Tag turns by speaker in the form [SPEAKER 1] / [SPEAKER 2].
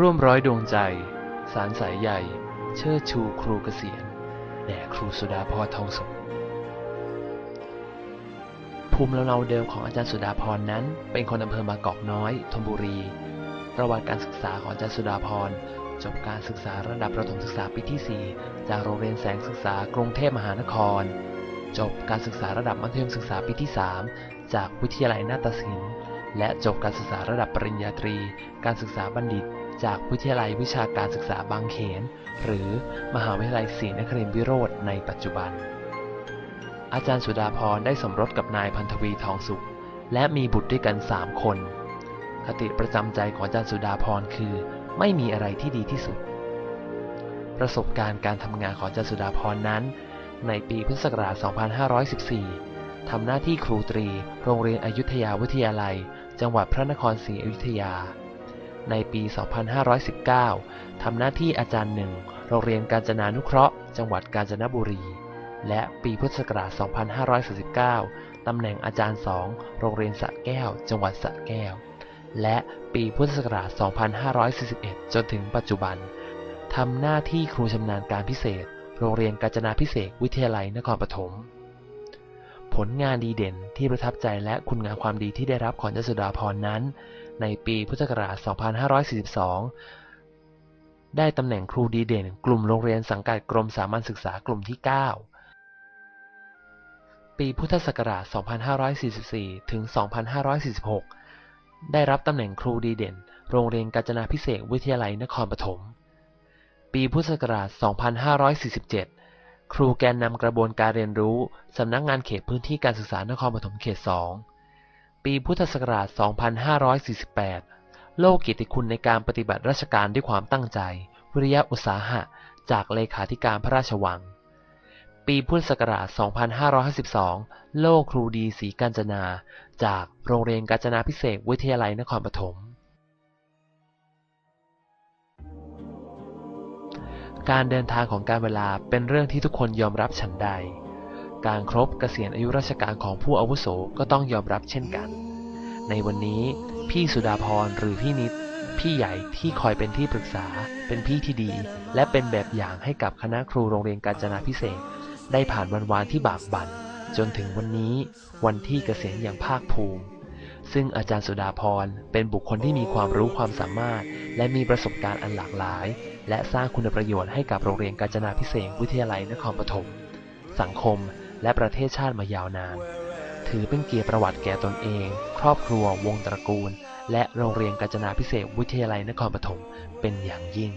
[SPEAKER 1] ร่วมร้อยดวงใจ สารสายใหญ่ เชิดชูครูเกษียณแด่ครูสุดาพรทองสุขภูมิลำเนาเดิมของอาจารย์สุดาพรนั้น เป็นคนอำเภอบางกอกน้อยธนบุรี ประวัติการศึกษาของอาจารย์สุดาพรจบการศึกษาระดับประถมศึกษาปีที่ 4 จากโรงเรียนแสงศึกษากรุงเทพมหานคร จบการศึกษาระดับมัธยมศึกษาปีที่ 3 จากวิทยาลัยนาฏศิลป์ และจบการศึกษาระดับปริญญาตรี การศึกษาบัณฑิต จากวิทยาลัยวิชาการศึกษาบางเขน หรือมหาวิทยาลัยศรีนครินทรวิโรธในปัจจุบัน อาจารย์สุดาพรได้สมรสกับนายพันธวีทองสุข และมีบุตรด้วยกัน3คน คติประจำใจของอาจารย์สุดาพรคือ ไม่มีอะไรที่ดีที่สุด ประสบการณ์การทำงานของอาจารย์สุดาพรนั้น ในปีพุทธศักราช 2514 ทำหน้าที่ครูตรี โรงเรียนอยุธยาวิทยาลัย จังหวัดพระนครศรีอยุธยา ในปี 2519 ทำหน้าที่อาจารย์หนึ่ง โรงเรียนกาญจนานุเคราะห์ จังหวัดกาญจนบุรี และปีพุทธศักราช 2549 ตำแหน่งอาจารย์สอง โรงเรียนสระแก้ว จังหวัดสระแก้ว และปีพุทธศักราช 2541 จนถึงปัจจุบัน ทำหน้าที่ครูชำนาญการพิเศษ โรงเรียนกาญจนาพิเศษวิทยาลัยนครปฐมผลงานดีเด่นที่ประทับใจและคุณงามความดีที่ได้รับของอาจสุดาพรนั้น ในปีพุทธศักราช 2542 ได้ตำแหน่งครูดีเด่น กลุ่มโรงเรียนสังกัดกรมสามัญศึกษากลุ่มที่ 9 ปีพุทธศักราช 2544 ถึง 2546 ได้รับตำแหน่งครูดีเด่น โรงเรียนกาญจนาพิเศษวิทยาลัยนครปฐม ปีพุทธศักราช 2547ครูแกนนำกระบวนการเรียนรู้ สำนักงานเขตพื้นที่การศึกษานครปฐมเขต 2 ปีพุทธศักราช 2548 โลกเกียรติคุณในการปฏิบัติราชการด้วยความตั้งใจ วิริยะอุตสาหะ จากเลขาธิการพระราชวัง ปีพุทธศักราช 2552 โลกครูดีศรีกาญจนา จากโรงเรียนกาญจนาพิเศษวิทยาลัยนครปฐม การเดินทางของการเวลาเป็นเรื่องที่ทุกคนยอมรับฉันใด การครบเกษียณอายุราชการของผู้อาวุโสก็ต้องยอมรับเช่นกัน ในวันนี้พี่สุดาพรหรือพี่นิด พี่ใหญ่ที่คอยเป็นที่ปรึกษา เป็นพี่ที่ดี และเป็นแบบอย่างให้กับคณะครูโรงเรียนกาญจนาพิเศษ ได้ผ่านวันวานที่บากบั่นจนถึงวันนี้วันที่เกษียณอย่างภาคภูมิ ซึ่งอาจารย์สุดาพรเป็นบุคคลที่มีความรู้ความสามารถ และมีประสบการณ์อันหลากหลาย และสร้างคุณประโยชน์ให้กับโรงเรียนกาญจนาพิเศษวิทยาลัยนครปฐมสังคม และประเทศชาติมายาวนาน ถือเป็นเกียรติประวัติแก่ตนเอง ครอบครัว วงตระกูล และโรงเรียนกาญจนาพิเศษวิทยาลัยนครปฐมเป็นอย่างยิ่ง